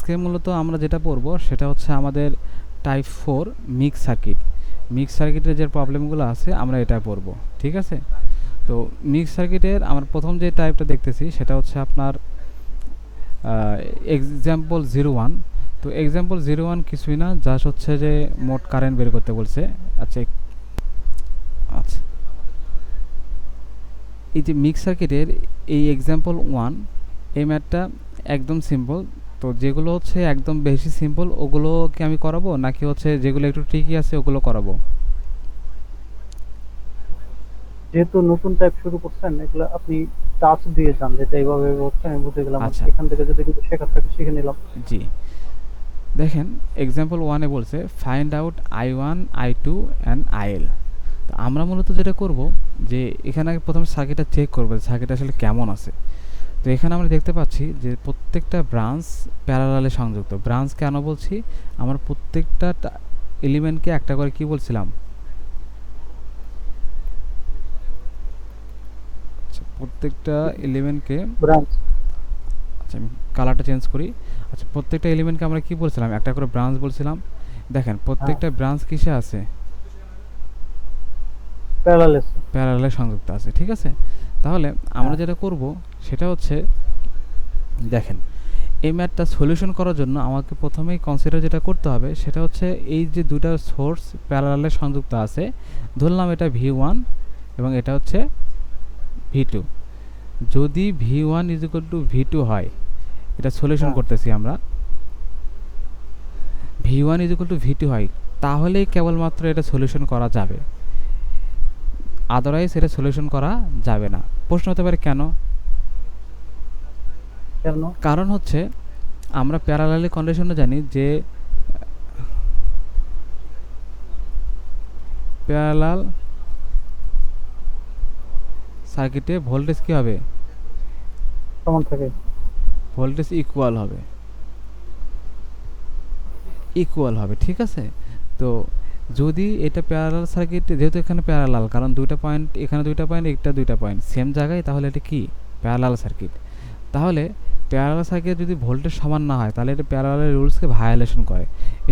আজকে মূলত আমরা যেটা পড়ব সেটা হচ্ছে আমাদের type four mix circuit mix সার্কিটের যে প্রবলেমগুলো আছে আমরা এটা পড়ব, ঠিক আছে? তো মিক্স সার্কিটের আমার প্রথম যে টাইপটা দেখতেছি সেটা হচ্ছে আপনার এক্সাম্পল জিরো ওয়ান তো এক্সাম্পল জিরো ওয়ান কিছুই না জাস্ট হচ্ছে যে মোট কারেন্ট বের করতে বলছে। আচ্ছা আচ্ছা। এই যে মিক্স সার্কিটের এই এক্সাম্পল ওয়ান এই ম্যাথটা একদম সিম্পল তো যেগুলো হচ্ছে একদম বেশি সিম্পল ওগুলোকে আমি করাবো নাকি হচ্ছে যেগুলো একটু ট্রিকি আছে ওগুলো করাবো? যেহেতু নতুন টাইপ শুরু করছেন এগুলো আপনি টাচ দিয়ে যান যেটা এইভাবে হচ্ছে আমি বুঝে গেলাম আচ্ছা। এখান থেকে যদি কিছু শেখার থাকে শিখে নিলাম। জি। দেখেন এক্সাম্পল ওয়ানে বলছে find out I one I two and IL তো আমরা মূলত যেটা করব যে এখানে আগে প্রথমে সার্কিটটা চেক করব সার্কিট আসলে কেমন আছে। তো এখানে আমরা দেখতে পাচ্ছি যে প্রত্যেকটা ব্রাঞ্চ প্যারালালে সংযুক্ত। ব্রাঞ্চ কেন বলছি? আমার প্রত্যেকটা এলিমেন্টকে একটা করে কি বলছিলাম? আচ্ছা প্রত্যেকটা এলিমেন্টকে আচ্ছা আমি কালারটা চেঞ্জ করি। আচ্ছা প্রত্যেকটা এলিমেন্টকে আমরা কি বলছিলাম? একটা করে ব্রাঞ্চ বলছিলাম। দেখেন প্রত্যেকটা ব্রাঞ্চ কিসে আছে? প্যারালালে সংযুক্ত আছে ঠিক আছে? তাহলে আমরা হ্যাঁ। যেটা করব সেটা হচ্ছে দেখেন এই ম্যাথটা সলিউশন করার জন্য আমাকে প্রথমেই কনসিডার যেটা করতে হবে সেটা হচ্ছে এই যে দুটা সোর্স প্যারালালে সংযুক্ত আছে ধরলাম এটা ভি ওয়ান এবং এটা হচ্ছে ভি টু যদি V one is equal to V two হয় এটা সলিউশন হ্যাঁ। করতেছি আমরা V one is equal to V two হয় তাহলেই কেবলমাত্র এটা সলিউশন করা যাবে। আদারওয়াইজ এটা সলিউশন করা যাবে না। প্রশ্ন হতে পারে কেন? কেন? কারণ হচ্ছে আমরা প্যারালালি কন্ডিশনে জানি যে প্যারালাল সার্কিটে ভোল্টেজ কি হবে? কেমন থাকে। ভোল্টেজ ইকুয়াল হবে। ইকুয়াল হবে ঠিক আছে? তো যদি এটা প্যারালাল সার্কিট যেহেতু এখানে প্যারালাল কারণ দুইটা পয়েন্ট এখানে দুইটা পয়েন্ট একটা দুইটা পয়েন্ট সেম জায়গায় তাহলে এটা কি? প্যারালাল সার্কিট তাহলে প্যারালাল সার্কিট যদি ভোল্টেজ সমান না হয় তাহলে এটা প্যারালাল রুলসকে ভায়োলেশন করে।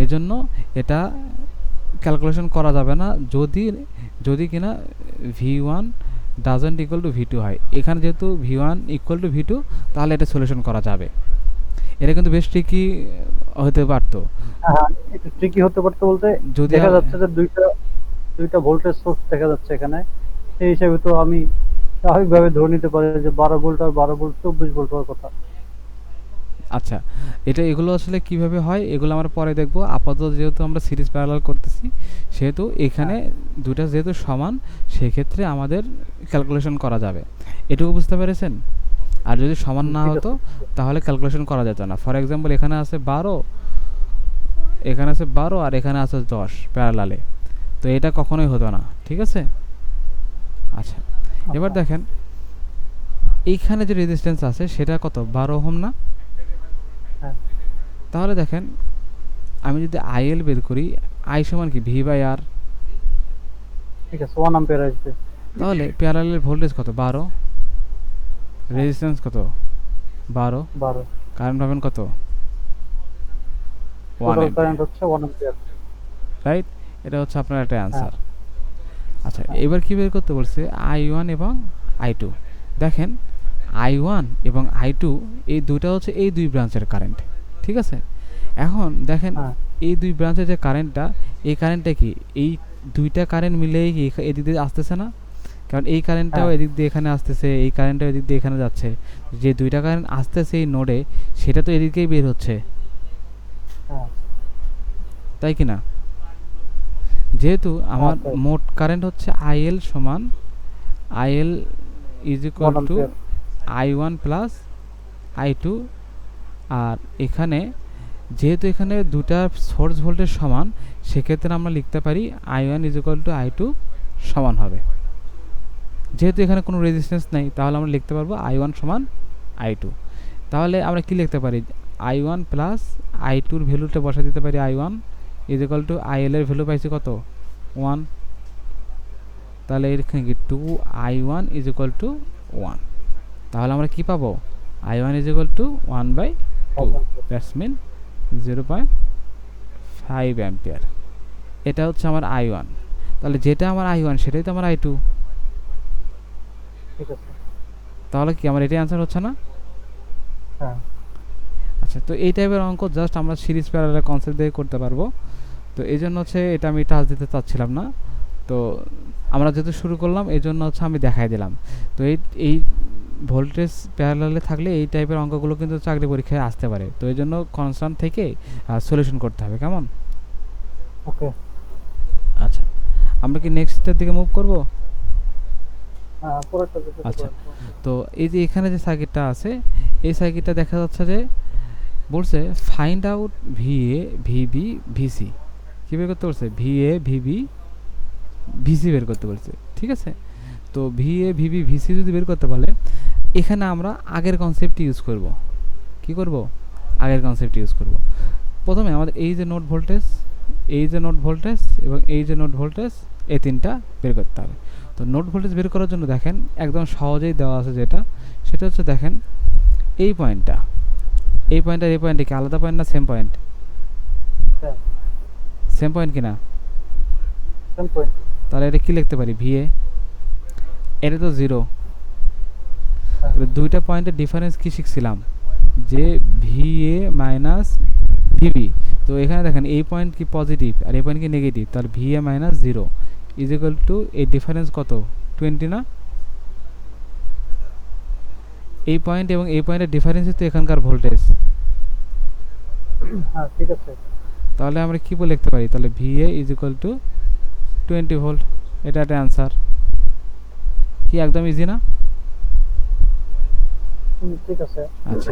এজন্য এটা ক্যালকুলেশন করা যাবে না। যদি যদি কিনা V one doesn't equal to V two হয়। এখানে যেহেতু V one equal to V two তাহলে এটা সলিউশন করা যাবে। এটা কিন্তু বেশ ট্রিকি হতে পারতো। হ্যাঁ একটু ট্রিকি হতে পারতো বলতে যদি দেখা যাচ্ছে যে দুইটা দুইটা ভোল্টেজ সোর্স দেখা যাচ্ছে এখানে। সেই হিসাবে তো আমি স্বাভাবিকভাবে ধরে নিতে পারি যে বারো ভোল্ট আর বারো ভোল্ট চব্বিশ ভোল্ট হওয়ার কথা। আচ্ছা এটা এগুলো আসলে কীভাবে হয়? এগুলো আমরা পরে দেখব। আপাতত যেহেতু আমরা সিরিজ প্যারালাল করতেছি সেহেতু এখানে দুটা যেহেতু সমান সেক্ষেত্রে আমাদের ক্যালকুলেশন করা যাবে। এটুকু বুঝতে পেরেছেন? আর যদি সমান না হতো তাহলে ক্যালকুলেশন করা যেত না। ফর এক্সাম্পল এখানে আছে বারো এখানে আছে বারো আর এখানে আছে দশ প্যারালালে তো এটা কখনোই হতো না ঠিক আছে? আচ্ছা এবার আচ্ছা। দেখেন এইখানে যে রেজিস্ট্যান্স আছে সেটা কত? বারো ওহম না? হ্যাঁ তাহলে দেখেন আমি যদি আইএল বের করি আই সমান কি? ভি বাই আর ঠিক আছে ওয়ান আম্পিয়ার আসবে। তাহলে প্যারালের ভোল্টেজ কত? বারো। রেজিস্ট্যান্স কত? বারো। বারো। কারেন্ট পাবেন কত? ওয়ান কারেন্ট হচ্ছে ওয়ান আম্পিয়ার রাইট এটা হচ্ছে আপনার একটা অ্যান্সার আচ্ছা এবার কি বের করতে বলছে? আই ওয়ান এবং আই টু দেখেন আই ওয়ান এবং আই টু এই দুইটা হচ্ছে এই দুই ব্রাঞ্চের কারেন্ট ঠিক আছে? এখন দেখেন হ্যাঁ। এই দুই ব্রাঞ্চের যে কারেন্টটা এই কারেন্টটা কি? এই দুইটা কারেন্ট মিলেই কি এদিক দিয়ে আসতেছে না? কারণ এই কারেন্টটাও হ্যাঁ। এদিক দিয়ে এখানে আসতেছে এই কারেন্টটাও এদিক দিয়ে এখানে যাচ্ছে। যে দুইটা কারেন্ট আসতেছে এই নোডে সেটা তো এদিকেই বের হচ্ছে। হ্যাঁ। তাই কি না? যেহেতু আমার মোট কারেন্ট হচ্ছে আইএল সমান IL is equal to I one plus I two আর এখানে যেহেতু এখানে দুটা সোর্স ভোল্টেজ সমান, সেক্ষেত্রে আমরা লিখতে পারি I one is equal to I two সমান হবে। যেহেতু এখানে কোনো রেজিস্ট্যান্স নেই, তাহলে আমরা লিখতে পারব আই ওয়ান সমান আই টু তাহলে আমরা কি লিখতে পারি? আই ওয়ান প্লাস আই টুর ভ্যালুটা বসা দিতে পারি I one is equal to I L এর ভ্যালু পাইছি কত? ওয়ান তাহলে এখানে কি? Two I one is equal to one তাহলে আমরা কি পাবো? I one is equal to one by two that's mean zero point five ampere এটা হচ্ছে আমার আই ওয়ান তাহলে যেটা আমার আই ওয়ান সেটাই তো আমার আই টু তাহলে কি আমার এটাই আনসার হচ্ছে না? হ্যাঁ। আচ্ছা তো এই টাইপের অঙ্ক জাস্ট আমরা সিরিজ প্যারালের কনসেপ্ট দিয়ে করতে পারব। তো এই জন্য হচ্ছে এটা আমি টাচ দিতে চাচ্ছিলাম না। তো আমরা যেহেতু শুরু করলাম এই জন্য হচ্ছে আমি দেখাই দিলাম। তো এই এই ভোল্টেজ প্যারালালে থাকলে এই টাইপের অঙ্কগুলো কিন্তু চাকরি পরীক্ষায় আসতে পারে। তো এই জন্য কনসার্ন থেকে সলিউশন করতে হবে কেমন? ওকে। আচ্ছা। আমরা কি নেক্সটের দিকে মুভ করব? হ্যাঁ আচ্ছা। তো এই যে এখানে যে সার্কিটটা আছে এই সার্কিটটা দেখা যাচ্ছে যে বলছে find out VA VB VC কী বের করতে বলছে? ভিএ ভিবি ভিসি বের করতে বলছে। ঠিক আছে? তো ভিএ ভিবি ভিসি যদি বের করতে পারলে এখানে আমরা আগের কনসেপ্ট ইউজ করব। কি করব? আগের কনসেপ্ট ইউজ করব। প্রথমে আমাদের এই যে নোট ভোল্টেজ এই যে নোট ভোল্টেজ এবং এই যে নোট ভোল্টেজ এই তিনটা বের করতে হবে। তো নোট ভোল্টেজ বের করার জন্য দেখেন একদম সহজেই দেওয়া আছে যেটা সেটা হচ্ছে দেখেন এই পয়েন্টটা এই পয়েন্ট আর এই পয়েন্টে কি আলাদা পয়েন্ট না সেম পয়েন্ট সেম পয়েন্ট কিনা? তাহলে এটা কি লিখতে পারি? ভিএ এটা তো জিরো তাহলে দুইটা পয়েন্টের ডিফারেন্স কি শিখছিলাম? যে ভিএ মাইনাস ভিবি তো এখানে দেখেন এই পয়েন্ট কি পজিটিভ আর এই পয়েন্ট কি নেগেটিভ তাহলে VA minus zero is equal to এই ডিফারেন্স কত? টোয়েন্টি না? এই পয়েন্ট এবং এই পয়েন্টের ডিফারেন্সই তো এখানকার ভোল্টেজ হ্যাঁ ঠিক আছে। তাহলে আমরা কী বলে লিখতে পারি? তাহলে V A is equal to twenty volt এটা একটা অ্যান্সার কি একদম ইজি না? ঠিক আছে। আচ্ছা।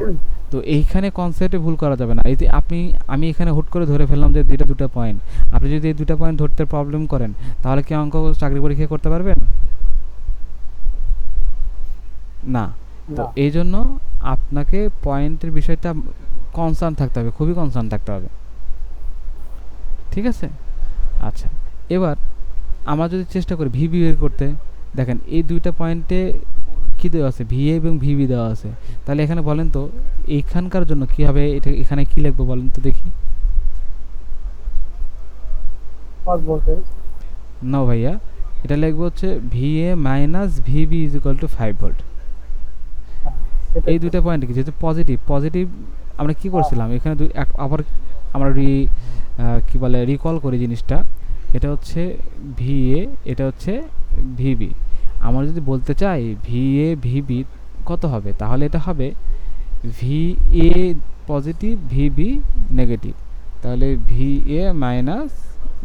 তো এইখানে কনসেপ্টে ভুল করা যাবে না। এই যে আপনি আমি এখানে হুট করে ধরে ফেললাম যে দুইটা দুটো পয়েন্ট আপনি যদি এই দুটো পয়েন্ট ধরতে প্রবলেম করেন তাহলে কি অঙ্ক চাকরি পরীক্ষা করতে পারবেন? না। তো এই জন্য আপনাকে পয়েন্টের বিষয়টা কনসার্ন থাকতে হবে খুবই কনসার্ন থাকতে হবে। ঠিক আছে? আচ্ছা। এবার আমরা যদি চেষ্টা করি ভিবি বের করতে দেখেন এই দুইটা পয়েন্টে কী দেওয়া আছে? ভিএ এবং ভিবি দেওয়া আছে। তাহলে এখানে বলেন তো এইখানকার জন্য কী হবে এটা এখানে কী লিখব বলেন তো দেখি। না ভাইয়া এটা লিখব হচ্ছে VA minus VB is equal to five volt এই দুইটা পয়েন্ট কি? যেহেতু পজিটিভ পজিটিভ আমরা কি করছিলাম? এখানে দুই এক- আবার আমরা রি কি বলে রিকল করি জিনিসটা। এটা হচ্ছে ভিএ এটা হচ্ছে ভিবি আমরা যদি বলতে চাই ভি এ ভি বি কত হবে? তাহলে এটা হবে V A positive V B negative. তাহলে V A minus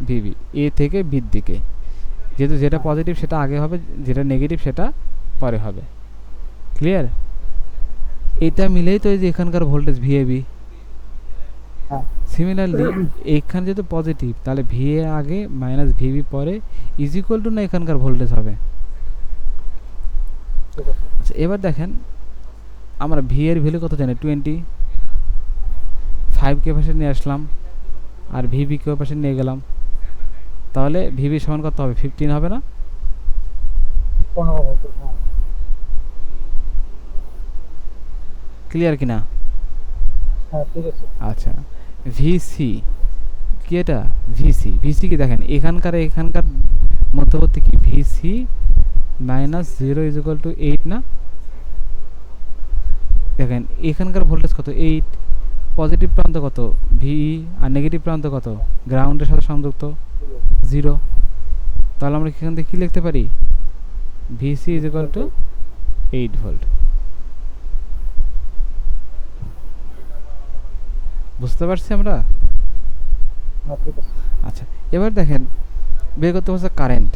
VB A থেকে বির দিকে। যেহেতু যেটা পজিটিভ সেটা আগে হবে যেটা নেগেটিভ সেটা পরে হবে। ক্লিয়ার এটা মিলেই তো এই যে এখানকার ভোল্টেজ ভি ভিএবি হ্যাঁ। সিমিলারলি এইখানে যেহেতু পজিটিভ তাহলে ভি এ আগে মাইনাস ভি ভিবি পরে ইজ ইকুয়াল টু না এখানকার ভোল্টেজ হবে? আচ্ছা এবার দেখেন আমরা ভি এর ভ্যালু কত জানি? টোয়েন্টি ফাইভ কে পাশে নিয়ে আসলাম আর ভিবি কে পাশে নিয়ে গেলাম। তাহলে ভিবি সমান কত হবে? ফিফটিন হবে না? ক্লিয়ার কিনা? হ্যাঁ আচ্ছা ভিসি কি এটা? ভিসি ভিসি কি দেখেন? এখানকার এখানকার মধ্যবর্তী কি? VC minus zero is equal to eight না? দেখেন এখানকার ভোল্টেজ কত? এইট। পজিটিভ প্রান্ত কত? ভিই আর নেগেটিভ প্রান্ত কত? গ্রাউন্ডের সাথে সংযুক্ত। জিরো। তাহলে আমরা এখান থেকে কী লিখতে পারি? VC is equal to eight volt. বুঝতে পারছি আমরা? হ্যাঁ আচ্ছা এবার দেখেন বের করতে বলছে কারেন্ট।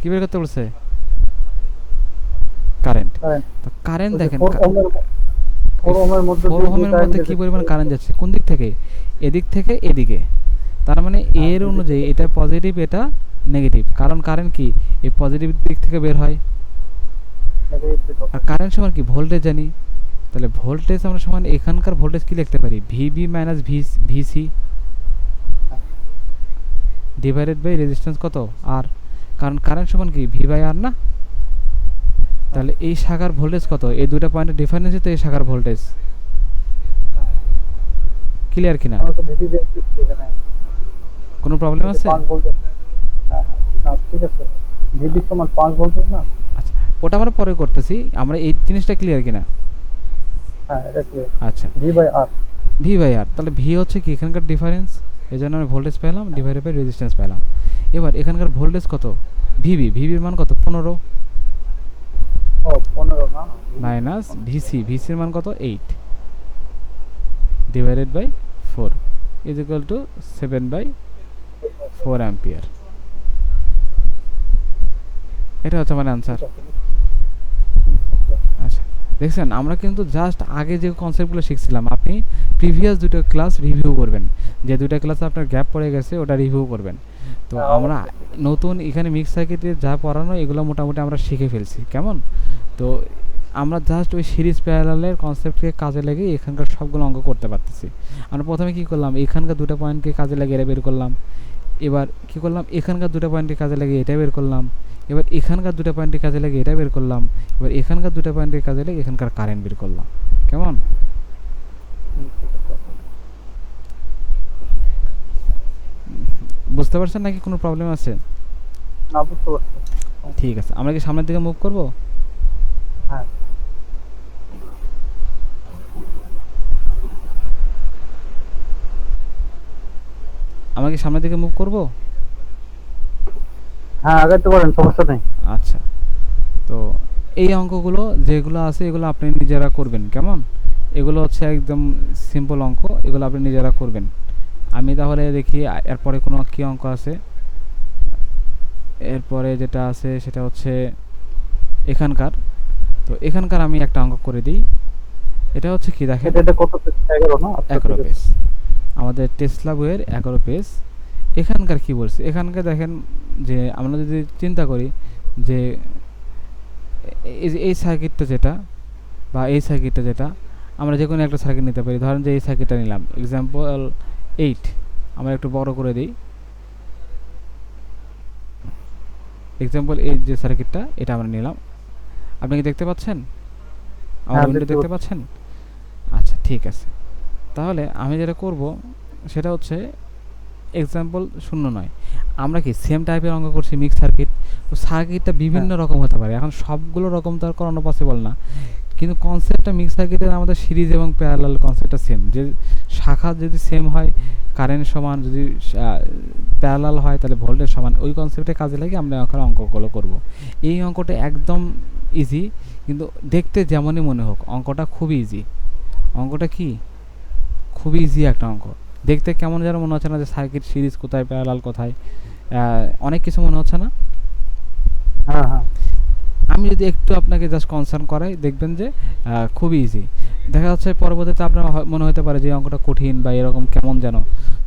কি বের করতে বলছে? কারেন্ট কারেন্ট তো কারেন্ট দেখেন মধ্যে কি পরিমাণ কারেন্ট যাচ্ছে? কোন দিক থেকে? এদিক থেকে এদিকে। তার মানে হ্যাঁ, এর অনুযায়ী এটা পজিটিভ এটা নেগেটিভ কারণ কারেন্ট কি? এই পজিটিভ দিক থেকে বের হয়। আর কারেন্ট সমান কি? ভোল্টেজ জানি। তাহলে ভোল্টেজ আমরা সমান এখানকার ভোল্টেজ কি লিখতে পারি? VB minus V VC divided by resistance কত? আর কারণ কারেন্ট সমান কি? ভি বাই আর না? তাহলে এই শাখার ভোল্টেজ কত? এই দুটো পয়েন্টের ডিফারেন্সই তো এই শাখার ভোল্টেজ ক্লিয়ার কিনা? কোনো প্রবলেম আছে? হ্যাঁ হ্যাঁ। আচ্ছা ওটা আমরা পরে করতেছি। আমরা এই জিনিসটা ক্লিয়ার কিনা? হ্যাঁ আচ্ছা। V by R V by R তাহলে ভি হচ্ছে কি এখানকার ডিফারেন্স এই জন্য আমি ভোল্টেজ পেলাম ডিভাইডেড বাই রেজিস্ট্যান্স পেলাম। এবার এখানকার ভোল্টেজ কত? ভিবি ভিবির মান কত? পনেরো। ও না? মাইনাস ভিসি ভিসির মান কত? Eight. Divided by four. Is equal to seven by four ampere. এটা হচ্ছে আমার অ্যান্সার আচ্ছা দেখছেন আমরা কিন্তু জাস্ট আগে যে কনসেপ্টগুলো শিখছিলাম আপনি প্রিভিয়াস দুটো ক্লাস রিভিউ করবেন। যে দুটো ক্লাসে আপনার গ্যাপ পড়ে গেছে ওটা রিভিউ করবেন। তো হ্যাঁ, আমরা নতুন এখানে মিক্স সার্কিটে যা পড়ানো এগুলো মোটামুটি আমরা শিখে ফেলছি। কেমন? তো আমরা জাস্ট ওই সিরিজ প্যারালের কনসেপ্টকে কাজে লেগে এখানকার সবগুলো অঙ্ক করতে পারতেছি। আমরা প্রথমে কি করলাম? এখানকার দুটো পয়েন্টকে কাজে লাগিয়ে এটা বের করলাম। এবার কি করলাম? এখানকার দুটো পয়েন্টকে কাজে লাগিয়ে এটা বের করলাম। এবার এখানকার দুটো পয়েন্টকে কাজে লাগিয়ে এটা বের করলাম। এবার এখানকার দুটো পয়েন্টের কাজে লাগে এখানকার কারেন্ট বের করলাম। কেমন? বুঝতে পারছেন নাকি কোনো প্রবলেম আছে? ঠিক আছে। আমরা কি সামনের দিকে মুভ করব? হ্যাঁ। আমরা সামনের দিকে মুভ করব? হ্যাঁ আগাইতে পারেন সমস্যা নেই। আচ্ছা। তো এই অঙ্কগুলো যেগুলো আছে এগুলো আপনি নিজেরা করবেন কেমন? এগুলো হচ্ছে একদম সিম্পল অঙ্ক এগুলো আপনি নিজেরা করবেন। আমি তাহলে দেখি এরপরে কোনো কী অঙ্ক আছে? এরপরে যেটা আছে সেটা হচ্ছে এখানকার। তো এখানকার আমি একটা অঙ্ক করে দিই। এটা হচ্ছে কি দেখেন? এটা কত পেজ এগারো না? আচ্ছা, এগারো। পেজ আমাদের টেসলা বইয়ের এগারো পেজ এখানকার কি বলছে? এখানকার দেখেন যে আমরা যদি চিন্তা করি যে এই যে এই সার্কিটটা যেটা বা এই সার্কিটটা যেটা আমরা যে কোনো একটা সার্কিট নিতে পারি। ধরেন যে এই সার্কিটটা নিলাম। এক্সাম্পল এইট আমরা একটু বড় করে দিই। এক্সাম্পল এই যে সার্কিটটা এটা আমরা নিলাম। আপনি কি দেখতে পাচ্ছেন? আমার হ্যাঁ, উইন্ডো দেখতে দেখতে পাচ্ছেন? আচ্ছা ঠিক আছে। তাহলে আমি যেটা করব সেটা হচ্ছে এক্সাম্পল শূন্য নয়। আমরা কি সেম টাইপের অঙ্ক করছি মিক্স সার্কিট তো সার্কিটটা বিভিন্ন রকম হতে পারে। এখন সবগুলো রকম তো আর করানো পসিবল না। কিন্তু কনসেপ্টটা মিক্স সার্কিটের আমাদের সিরিজ এবং প্যারালাল কনসেপ্টটা সেম যে শাখা যদি সেম হয় কারেন্ট সমান যদি প্যারালাল হয়, তাহলে ভোল্টেজ সমান। ওই কনসেপ্টে কাজে লাগে আমরা এখন অঙ্কগুলো করব। এই অঙ্কটা একদম ইজি কিন্তু দেখতে যেমনই মনে হোক, অঙ্কটা খুবই ইজি অঙ্কটা কি? খুবই ইজি একটা অঙ্ক। দেখতে কেমন যেন মনে হচ্ছে না যে সার্কিট সিরিজ কোথায় প্যারালাল কোথায়। অনেক কিছু মনে হচ্ছে না? হ্যাঁ হ্যাঁ। আমি যদি একটু আপনাকে জাস্ট কনসার্ন করাই দেখবেন যে খুবই ইজি দেখা যাচ্ছে পরবর্তীতে আপনার মনে হতে পারে যে অঙ্কটা কঠিন বা এরকম কেমন যেন।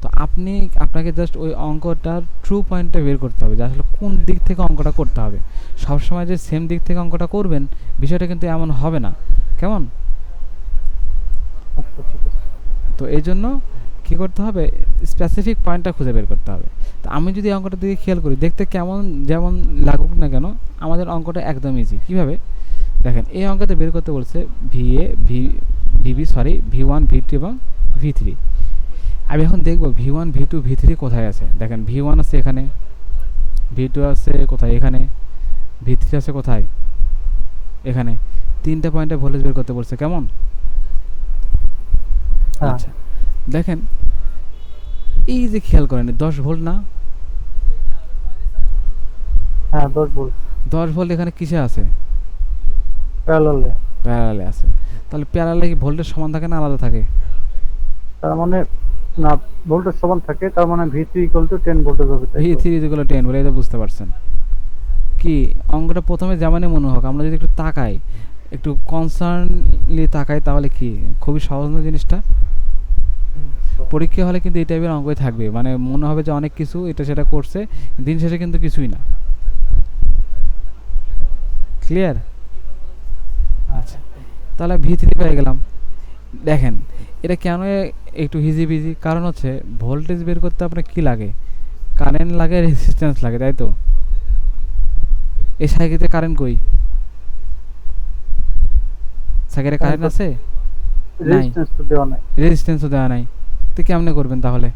তো আপনি আপনাকে জাস্ট ওই অঙ্কটার ট্রু পয়েন্টটা বের করতে হবে যে আসলে কোন দিক থেকে অঙ্কটা করতে হবে। সবসময় যে সেম দিক থেকে অঙ্কটা করবেন বিষয়টা কিন্তু এমন হবে না। কেমন? আচ্ছা তো এই জন্য কী করতে হবে? স্পেসিফিক পয়েন্টটা খুঁজে বের করতে হবে। তো আমি যদি অঙ্কটা দিকে খেয়াল করি দেখতে কেমন যেমন লাগুক না কেন আমাদের অঙ্কটা একদম ইজি কীভাবে? দেখেন এই অঙ্কটা বের করতে বলছে V A V VB sorry V one V two এবং ভি থ্রি আমি এখন দেখব V one V two V three কোথায় আছে? দেখেন ভি ওয়ান আছে এখানে ভি টু আছে কোথায়? এখানে ভি থ্রি আছে কোথায়? এখানে। তিনটা পয়েন্টে ভোল্টেজ বের করতে বলছে কেমন? হ্যাঁ। আচ্ছা। দেখেন এই যে খেয়াল করেন দশ ভোল্ট না? হ্যাঁ দশ ভোল্ট। দশ ভোল্ট এখানে কিসে আছে? প্যারালালে। প্যারালে আছে। তাহলে প্যারালে কি ভোল্টেজ সমান থাকে না আলাদা থাকে? তার মানে না ভোল্টেজ সমান থাকে তার মানে V three equal to ten voltage হবে ভি? থ্রি যেগুলো টেন বলে এটা বুঝতে পারছেন। কি অঙ্কটা প্রথমে যেমনই মনে হোক আমরা যদি একটু তাকাই একটু কনসার্নলি তাকাই তাহলে কি? খুবই সহজ না জিনিসটা? পরীক্ষা হলে কিন্তু এই টাইপের অঙ্কই থাকবে। মানে মনে হবে যে অনেক কিছু এটা সেটা করছে দিন শেষে কিন্তু কিছুই না। ক্লিয়ার আচ্ছা তাহলে ভি থ্রি পেয়ে গেলাম। দেখেন এটা কেন একটু হিজি বিজি কারণ হচ্ছে ভোল্টেজ বের করতে আপনার কি লাগে? কারেন্ট লাগে রেজিস্ট্যান্স লাগে তাই তো? এই সাইকেলে কারেন্ট কই? সাইকেলে কারেন্ট আছে? নাই। রেজিস্ট্যান্স তো দেওয়া নাই। রেজিস্ট্যান্সও দেওয়া নাই তো কেমনে করবেন তাহলে?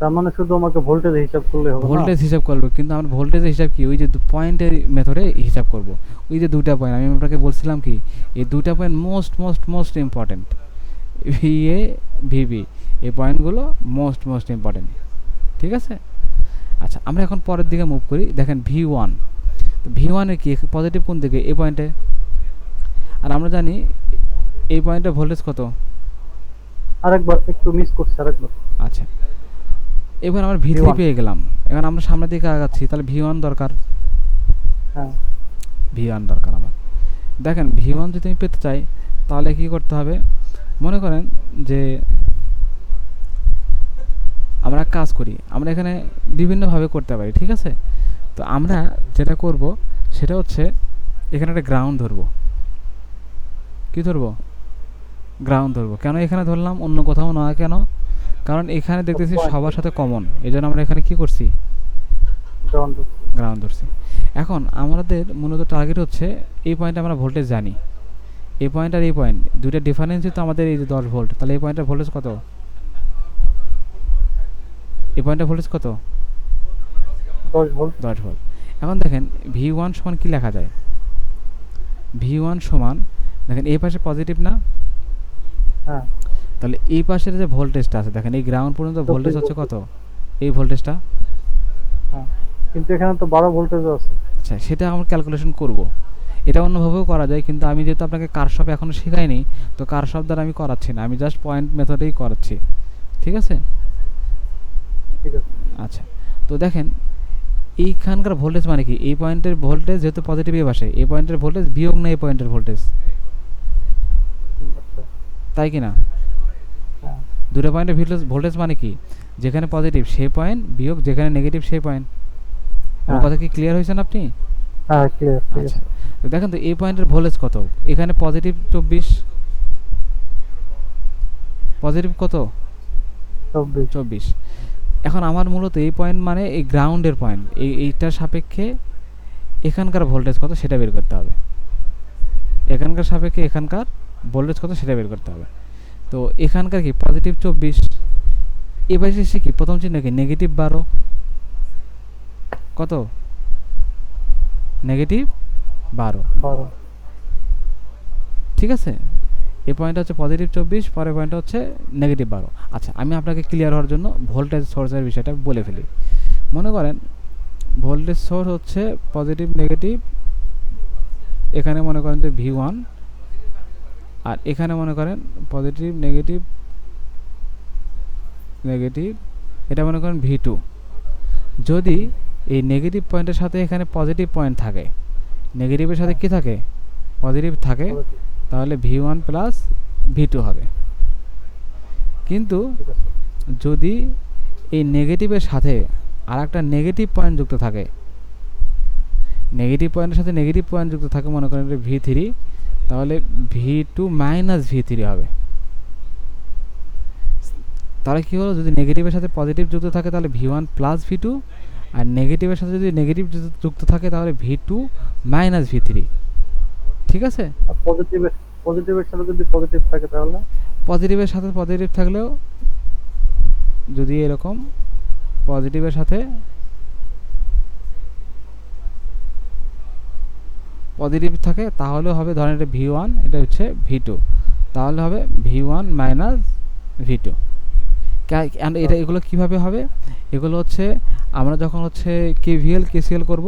তার মানে শুধু আমাকে ভোল্টেজ হিসাব করলে হবে ভোল্টেজ হিসাব করব কিন্তু আমরা ভোল্টেজের হিসাব কি? ওই যে পয়েন্টের মেথডে হিসাব করব। ওই যে দুটা পয়েন্ট আমি আপনাকে বলছিলাম কি? এই দুটা point most most most important VA VB এই পয়েন্টগুলো মোস্ট মোস্ট ইম্পর্টেন্ট ঠিক আছে? আচ্ছা আমরা এখন পরের দিকে মুভ করি। দেখেন ভি ওয়ান তো ভি ওয়ানের কি? পজিটিভ কোন দিকে? এই পয়েন্টে আর আমরা জানি এই পয়েন্টে ভোল্টেজ কত? আরেকবার একটু মিস করছে আরেকবার। আচ্ছা। এবার আমরা ভি থ্রি V1 পেয়ে গেলাম। এখন আমরা সামনের দিকে আগাচ্ছি তাহলে ভি ওয়ান দরকার। হ্যাঁ। ভি ওয়ান দরকার আমার। দেখেন ভি ওয়ান যদি আমি পেতে চাই তাহলে কি করতে হবে? মনে করেন যে আমরা কাজ করি আমরা এখানে বিভিন্নভাবে করতে পারি ঠিক আছে? তো আমরা যেটা করব সেটা হচ্ছে এখানে একটা গ্রাউন্ড ধরবো। কি ধরবো? গ্রাউন্ড ধরবো। কেন এখানে ধরলাম? অন্য কোথাও না কেন? কারণ এখানে দেখতেছি সবার সাথে কমন এই জন্য আমরা এখানে কি করছি? গ্রাউন্ড ধরছি। এখন আমাদের মূলত টার্গেট হচ্ছে এই পয়েন্টে আমরা ভোল্টেজ জানি। এই পয়েন্ট আর এই পয়েন্ট দুইটা ডিফারেন্সই তো আমাদের এই যে দশ ভোল্ট তাহলে এই পয়েন্টের ভোল্টেজ কত? এই পয়েন্টের ভোল্টেজ কত? দশ ভোল্ট দশ ভোল্ট এখন দেখেন ভি ওয়ান সমান কি লেখা যায়? ভি ওয়ান সমান দেখেন এই পাশে পজিটিভ না? হ্যাঁ। তাহলে এই পাশের যে ভোল্টেজটা আছে দেখেন এই গ্রাউন্ড পর্যন্ত ভোল্টেজ হচ্ছে কত? এই ভোল্টেজটা হ্যাঁ কিন্তু এখানে তো বারো ভোল্টেজ আছে। আচ্ছা সেটা আমরা ক্যালকুলেশন করব। এটা অন্যভাবেও করা যায় কিন্তু আমি যেহেতু আপনাকে কারশপ এখনও শেখাইনি তো কারশপ দ্বারা আমি করাচ্ছি না আমি জাস্ট পয়েন্ট মেথডেই করাচ্ছি। ঠিক আছে? ঠিক আছে। আচ্ছা তো দেখেন এইখানকার ভোল্টেজ মানে কি? এই পয়েন্টের ভোল্টেজ যেহেতু পজিটিভ এ পাশে এই পয়েন্টের ভোল্টেজ বিয়োগ না এই পয়েন্টের ভোল্টেজ তাই কি না? দুটো পয়েন্টের ভোল্টেজ ভোল্টেজ মানে কি? যেখানে পজিটিভ সেই পয়েন্ট বিয়োগ যেখানে নেগেটিভ সেই পয়েন্ট আমার হ্যাঁ। কথা কি ক্লিয়ার হয়েছেন আপনি? হ্যাঁ ক্লিয়ার আচ্ছা। দেখেন তো এই পয়েন্টের ভোল্টেজ কত? এখানে পজিটিভ চব্বিশ। পজিটিভ কত? চব্বিশ। এখন আমার মূলত এই পয়েন্ট মানে এই গ্রাউন্ডের পয়েন্ট এই এইটার সাপেক্ষে এখানকার ভোল্টেজ কত সেটা বের করতে হবে। এখানকার সাপেক্ষে এখানকার ভোল্টেজ কত সেটা বের করতে হবে। তো এখানকার কি? পজিটিভ চব্বিশ। এবার এসে কি? প্রথম চিহ্ন কি? নেগেটিভ বারো। কত? নেগেটিভ বারো। ঠিক আছে? এই পয়েন্টটা হচ্ছে পজিটিভ চব্বিশ পরের পয়েন্টটা হচ্ছে নেগেটিভ বারো। আচ্ছা আমি আপনাকে ক্লিয়ার হওয়ার জন্য ভোল্টেজ সোর্সের বিষয়টা বলে ফেলি। মনে করেন ভোল্টেজ সোর্স হচ্ছে পজিটিভ নেগেটিভ এখানে মনে করেন যে ভি ওয়ান আর এখানে মনে করেন পজিটিভ নেগেটিভ নেগেটিভ এটা মনে করেন ভি টু যদি এই নেগেটিভ পয়েন্টের সাথে এখানে পজিটিভ পয়েন্ট থাকে নেগেটিভের সাথে কি থাকে? পজিটিভ থাকে, তাহলে V one plus V two হবে। কিন্তু যদি এই নেগেটিভের সাথে আর একটা নেগেটিভ পয়েন্ট যুক্ত থাকে নেগেটিভ পয়েন্টের সাথে নেগেটিভ পয়েন্ট যুক্ত থাকে, মনে করেন ভি থ্রি তাহলে V two minus V three হবে। তাহলে কী হলো? যদি নেগেটিভের সাথে পজিটিভ যুক্ত থাকে তাহলে V one plus V two আর নেগেটিভের সাথে যদি নেগেটিভ যুক্ত থাকে তাহলে V two minus V three ঠিক আছে? পজিটিভের পজিটিভের সাথে যদি পজিটিভ থাকে তাহলে? পজিটিভের সাথে পজিটিভ থাকলেও যদি এরকম পজিটিভের সাথে পজিটিভ থাকে তাহলে হবে ধরেন এটা ভি ওয়ান এটা হচ্ছে ভি টু তাহলে হবে V one minus V two এটা এগুলো কীভাবে হবে? এগুলো হচ্ছে আমরা যখন হচ্ছে কেভিএল কেসিএল করব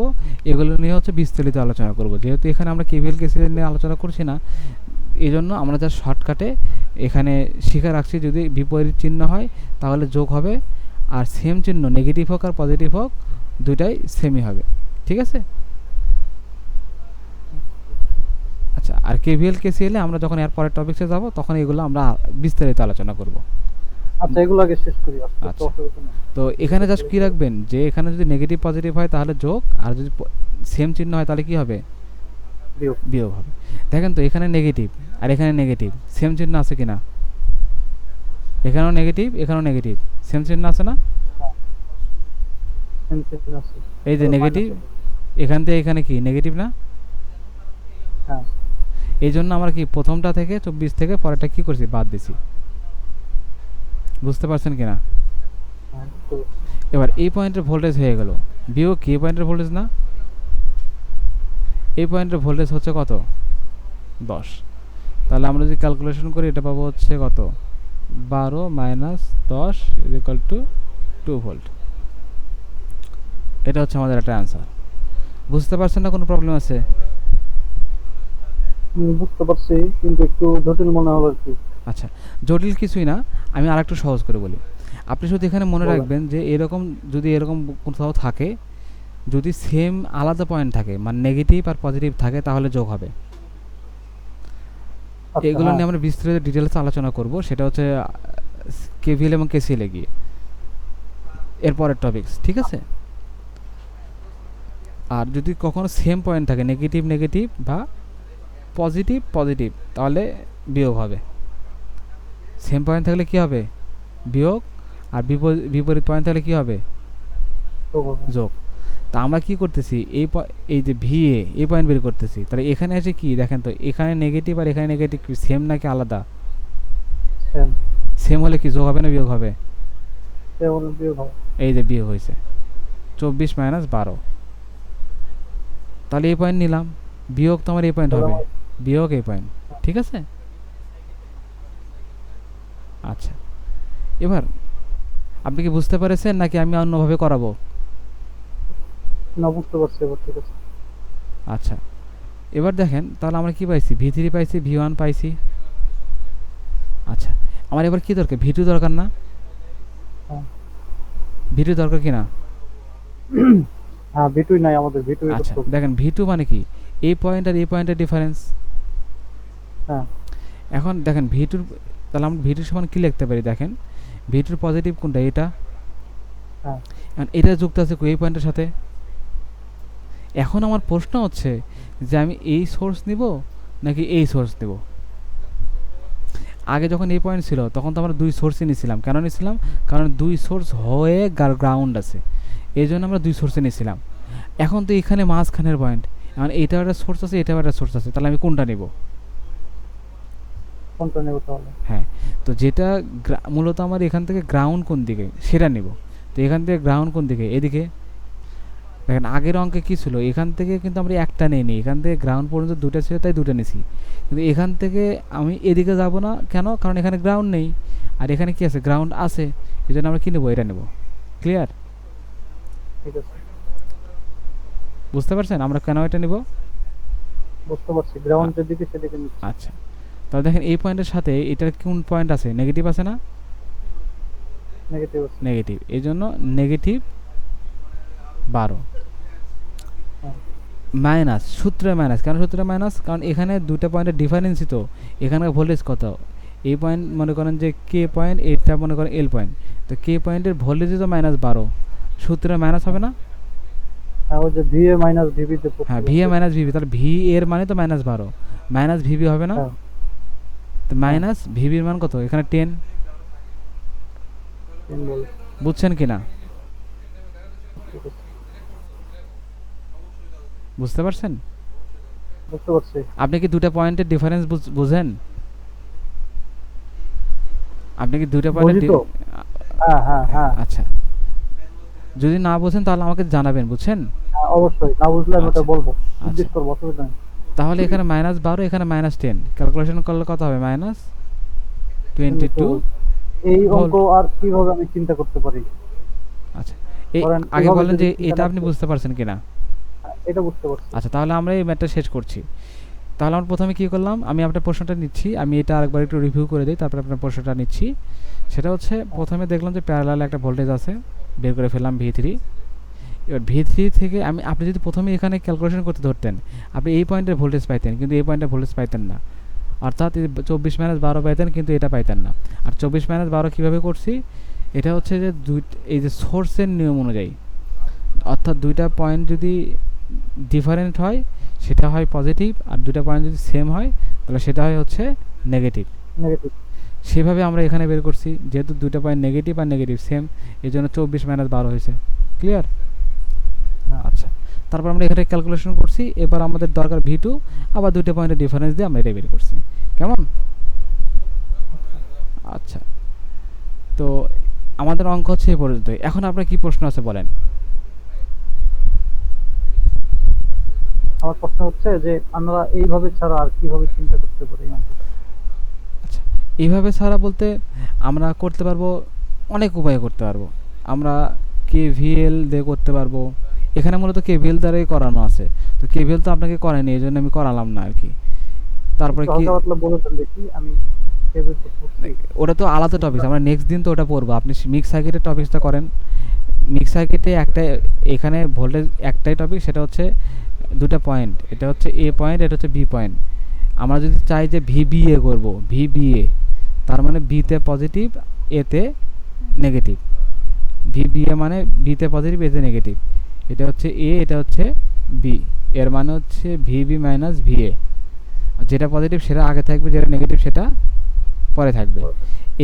এগুলো নিয়ে হচ্ছে বিস্তারিত আলোচনা করব। যেহেতু এখানে আমরা কেভিএল কেসিএল নিয়ে আলোচনা করছি না এই জন্য আমরা যা শর্টকাটে এখানে শিখে রাখছি যদি বিপরীত চিহ্ন হয় তাহলে যোগ হবে। আর সেম চিহ্ন নেগেটিভ হোক আর পজিটিভ হোক দুইটাই সেমই হবে। ঠিক আছে? আচ্ছা আর কেভিএল কেসিএলে আমরা যখন এর পরের টপিক্সে যাব তখন এগুলো আমরা বিস্তারিত আলোচনা করব। আচ্ছা এগুলো আগে শেষ করি আচ্ছা। তো এখানে জাস্ট কি রাখবেন? যে এখানে যদি নেগেটিভ পজিটিভ হয় তাহলে যোগ আর যদি সেম চিহ্ন হয় তাহলে কি হবে? বিয়োগ। হবে। দেখেন তো এখানে নেগেটিভ আর এখানে নেগেটিভ সেম চিহ্ন আছে কিনা? এখানেও নেগেটিভ এখানেও নেগেটিভ সেম চিহ্ন আছে না? সেম চিহ্ন আছে। এই যে নেগেটিভ minus এখান থেকে এখানে কি নেগেটিভ না? হ্যাঁ। এই জন্য আমরা কি প্রথমটা থেকে চব্বিশ থেকে পরেরটা কি করছি? বাদ দিছি। বুঝতে পারছেন কিনা? এবার এই পয়েন্টের ভোল্টেজ হয়ে গেল। বিয়োগ কি? পয়েন্টের ভোল্টেজ না? এই পয়েন্টের ভোল্টেজ হচ্ছে কত? দশ। তাহলে আমরা যদি ক্যালকুলেশন করি, এটা পাবো হচ্ছে কত? বারো মাইনাস দশ ইকুয়াল টু টু ভোল্ট এটা হচ্ছে আমাদের একটা অ্যান্সার বুঝতে পারছেন না কোনো প্রবলেম আছে? বুঝতে পারছি কিন্তু একটু জটিল মনে হলো আর কি। আচ্ছা জটিল কিছুই না আমি আরেকটু সহজ করে বলি। আপনি শুধু এখানে মনে রাখবেন যে এরকম যদি এরকম কোথাও থাকে যদি সেম আলাদা পয়েন্ট থাকে মানে নেগেটিভ আর পজিটিভ থাকে তাহলে যোগ হবে। আচ্ছা, এগুলো হ্যাঁ, নিয়ে আমরা বিস্তারিত ডিটেলস আলোচনা করব সেটা হচ্ছে কেভিএল এবং কেসিএলে গিয়ে। এরপরের টপিকস ঠিক আছে? আর যদি কখনো সেম পয়েন্ট থাকে নেগেটিভ নেগেটিভ বা পজিটিভ পজিটিভ তাহলে বিয়োগ হবে। সেম পয়েন্ট থাকলে কি হবে? বিয়োগ আর বিপরীত পয়েন্ট থাকলে কি হবে। যোগ তা আমরা কি করতেছি? এই এই যে ভিএ এই পয়েন্ট বের করতেছি। তাহলে এখানে আছে কি? দেখেন তো এখানে নেগেটিভ আর এখানে নেগেটিভ সেম নাকি আলাদা? সেম হলে কি যোগ হবে না বিয়োগ হবে। এই যে বিয়োগ হয়েছে। চব্বিশ মাইনাস বারো। তাহলে এই পয়েন্ট নিলাম। বিয়োগ তো আমার এই পয়েন্ট হবে। বিয়োগ এই পয়েন্ট ঠিক আছে? আচ্ছা এবার আপনি কি বুঝতে পেরেছেন নাকি আমি অন্যভাবে করাবো? না বুঝতে পারছি এবার ঠিক আছে। আচ্ছা এবার দেখেন তাহলে আমরা কি পাইছি? ভি থ্রি পাইছি ভি ওয়ান পাইছি। আচ্ছা আমার এবার কি দরকার? ভি টু দরকার না? হ্যাঁ। ভি টু দরকার কি না? হ্যাঁ ভিটুই নাই আমাদের ভিটুই আচ্ছা দেখেন ভি টু মানে কি? এই পয়েন্ট আর এই পয়েন্টের ডিফারেন্স হ্যাঁ। এখন দেখেন ভি টুর তাহলে আমরা ভি টুর সমান কি লিখতে পারি দেখেন? ভি টুর পজিটিভ কোনটা? এটা। হ্যাঁ। এখন এটা যুক্ত আছে কো এই পয়েন্টের সাথে? এখন আমার প্রশ্ন হচ্ছে যে আমি এই সোর্স নিব নাকি এই সোর্স নিব? আগে যখন এই পয়েন্ট ছিল তখন তো আমরা দুই সোর্সই নিয়েছিলাম কেন নিয়েছিলাম কারণ দুই সোর্স হয়ে গার গ্রাউন্ড আছে। এই জন্য আমরা দুই সোর্সে নিয়েছিলাম এখন তো এখানে মাঝখানের পয়েন্ট এখন এইটাও একটা সোর্স আছে এটাও একটা সোর্স আছে। তাহলে আমি কোনটা নিব? কোনটা নেব তাহলে? হ্যাঁ তো যেটা মূলত আমার এখান থেকে গ্রাউন্ড কোন দিকে সেটা নিব। তো এখান থেকে গ্রাউন্ড কোন দিকে? এদিকে। দেখেন আগের অঙ্কে কি ছিল? এখান থেকে কিন্তু আমরা একটা নিইনি। এখান থেকে গ্রাউন্ড পর্যন্ত দুটো ছিল তাই দুটো নিছি। কিন্তু এখান থেকে আমি এদিকে যাব না কেন? কারণ এখানে গ্রাউন্ড নেই। আর এখানে কি আছে? গ্রাউন্ড আছে। এই জন্য আমরা কি নেব? এটা নেব। ক্লিয়ার ঠিক আছে। বুঝতে পারছেন? আমরা কেন এটা নেব? বুঝতে পারছি। গ্রাউন্ড যেদিকে সেদিকে আচ্ছা। তাহলে দেখেন এই পয়েন্টের সাথে এটার কোন পয়েন্ট আছে? নেগেটিভ আছে না? নেগেটিভ এই জন্য নেগেটিভ বারো। হ্যাঁ। মাইনাস সূত্রে মাইনাস কেন সূত্রে মাইনাস কারণ এখানে দুটো পয়েন্টের ডিফারেন্সই তো। এখানকার ভোল্টেজ কত? এই পয়েন্ট মনে করেন যে কে পয়েন্ট এটা মনে করেন এল পয়েন্ট তো কে পয়েন্টের ভোল্টেজই তো মাইনাস বারো। সূত্রে মাইনাস হবে না? হ্যাঁ। হ্যাঁ ভি এ মাইনাস ভিবি তাহলে ভি এর মানে তো মাইনাস বারো। মাইনাস ভিবি হবে না? হ্যাঁ। তো মাইনাস ভিবির মান কত? এখানে টেন বুঝছেন কি না বুঝতে পারছেন আপনি কি দুটা পয়েন্টের ডিফারেন্স বুঝেন? আপনি কি দুটো পয়েন্টের হ্যাঁ হ্যাঁ হ্যাঁ। আচ্ছা। যদি না বোঝেন তাহলে আমাকে জানাবেন বুঝছেন? হ্যাঁ, অবশ্যই। না বুঝলে আমি ওটা আচ্ছা। বলব। আচ্ছা। জিজ্ঞেস করব অসুবিধা নেই। তাহলে এখানে মাইনাস বারো এখানে মাইনাস টেন ক্যালকুলেশন করলে কত হবে? মাইনাস টোয়েন্টি টু এই। অঙ্ক আর কীভাবে আমি চিন্তা করতে পারি? আচ্ছা আগে বলেন যে এটা আপনি বুঝতে পারছেন কিনা? এটা বুঝতে পারছি। আচ্ছা তাহলে আমরা এই ম্যাটটা শেষ করছি। তাহলে আমরা প্রথমে কি করলাম? আমি আপনার প্রশ্নটা নিচ্ছি। আমি এটা আরেকবার একটু রিভিউ করে দিই তারপরে আপনার প্রশ্নটা নিচ্ছি। সেটা হচ্ছে প্রথমে দেখলাম যে প্যারালাল একটা ভোল্টেজ আছে বের করে ফেললাম ভি থ্রি এবার ভি থ্রি থেকে আমি আপনি যদি প্রথমে এখানে ক্যালকুলেশন করতে ধরতেন আপনি এই পয়েন্টের ভোল্টেজ পাইতেন কিন্তু এই পয়েন্টের ভোল্টেজ পাইতেন না। অর্থাৎ চব্বিশ মাইনাস বারো পাইতেন কিন্তু এটা পাইতেন না। আর চব্বিশ মাইনাস বারো কীভাবে করছি? এটা হচ্ছে যে দুই এই যে সোর্সের নিয়ম অনুযায়ী। অর্থাৎ দুইটা পয়েন্ট যদি ডিফারেন্ট হয় সেটা হয় পজিটিভ আর দুটা পয়েন্ট যদি সেম হয় তাহলে সেটা হয় হচ্ছে নেগেটিভ নেগেটিভ সেভাবে আমরা এখানে বের করছি যেহেতু দুটো পয়েন্ট নেগেটিভ আর নেগেটিভ সেম এই জন্য চব্বিশ মাইনাস বারো হয়েছে। ক্লিয়ার। আচ্ছা। তারপর আমরা এখানে ক্যালকুলেশন করছি এবার আমাদের দরকার ভি টু আবার দুটো পয়েন্টের ডিফারেন্স দিয়ে আমরা এটা বের করছি। কেমন? আচ্ছা। তো আমাদের অঙ্ক হচ্ছে এই পর্যন্তই এখন আপনার কি প্রশ্ন আছে বলেন? আমার প্রশ্ন হচ্ছে যে আমরা এইভাবে ছাড়া আর কীভাবে চিন্তা করতে পারি? আচ্ছা এইভাবে ছাড়া বলতে আমরা করতে পারব অনেক উপায়ে করতে পারব। আমরা কেভিএল দিয়ে করতে পারব। এখানে মূলত কেভিএল দ্বারাই করানো আছে। তো কেভিএল তো আপনাকে করায়নি এই জন্য আমি করালাম না আর কি তারপরে কি? আমি। ওটা তো আলাদা টপিক আমরা নেক্সট দিন তো ওটা পড়ব। আপনি মিক্স সার্কিটের টপিকটা করেন। মিক্স সার্কিটে একটা এখানে ভোল্টেজ একটাই টপিক সেটা হচ্ছে দুটো পয়েন্ট এটা হচ্ছে এ পয়েন্ট এটা হচ্ছে বি পয়েন্ট আমরা যদি চাই যে ভিবিএ করব ভিবিএ তার মানে বিতে পজিটিভ এতে নেগেটিভ ভিবিএ মানে বিতে পজিটিভ এতে নেগেটিভ এটা হচ্ছে এ এটা হচ্ছে বি এর মানে হচ্ছে V B minus V A যেটা পজিটিভ সেটা আগে থাকবে, যেটা নেগেটিভ সেটা পরে থাকবে।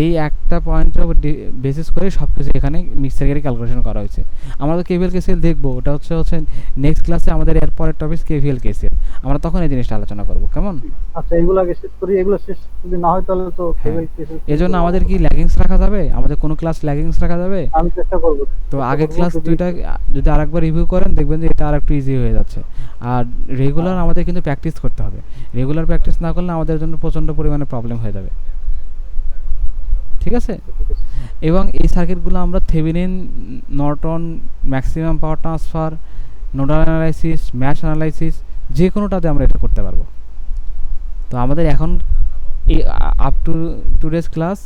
এই একটা পয়েন্টের উপর বেসিস করে সব কিছু এখানে মিক্সার গেটে ক্যালকুলেশন করা হয়েছে। আমরা তো কেভিএল কেসিএল দেখব ওটা হচ্ছে হচ্ছে নেক্সট ক্লাসে আমাদের এর পরের টপিক কেভিএল কেসিএল আমরা তখন এই জিনিসটা আলোচনা করব কেমন? আচ্ছা এগুলো আগে শেষ করি এগুলো শেষ যদি না হয় তাহলে তো হ্যাঁ। table cases এজন্য আমাদের কি ল্যাগিংস রাখা যাবে? আমাদের কোনো ক্লাস ল্যাগিংস রাখা যাবে? আমি চেষ্টা করব। তো আগে ক্লাস দুইটা যদি আরেকবার রিভিউ করেন দেখবেন যে এটা আর একটু ইজি হয়ে যাচ্ছে। আর রেগুলার আমাদের কিন্তু প্র্যাকটিস করতে হবে। রেগুলার প্র্যাকটিস না করলে আমাদের জন্য প্রচণ্ড পরিমাণে প্রবলেম হয়ে যাবে। ঠিক আছে? এবং এই সার্কিটগুলো আমরা Thevenin Norton maximum power transfer nodal analysis mesh analysis যে কোনোটাতে আমরা এটা করতে পারব। তো আমাদের এখন এই আপ টু টুডেস ক্লাস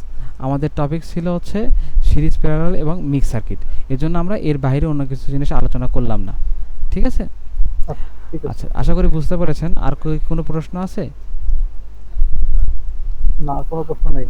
আমাদের টপিক ছিল হচ্ছে সিরিজ প্যারালাল এবং মিক্স সার্কিট এর জন্য আমরা এর বাইরে অন্য কিছু জিনিস আলোচনা করলাম না। ঠিক আছে? আচ্ছা, ঠিক আছে। আচ্ছা আশা করি বুঝতে পেরেছেন। আর কি কোনো প্রশ্ন আছে? না কোনো প্রশ্ন নেই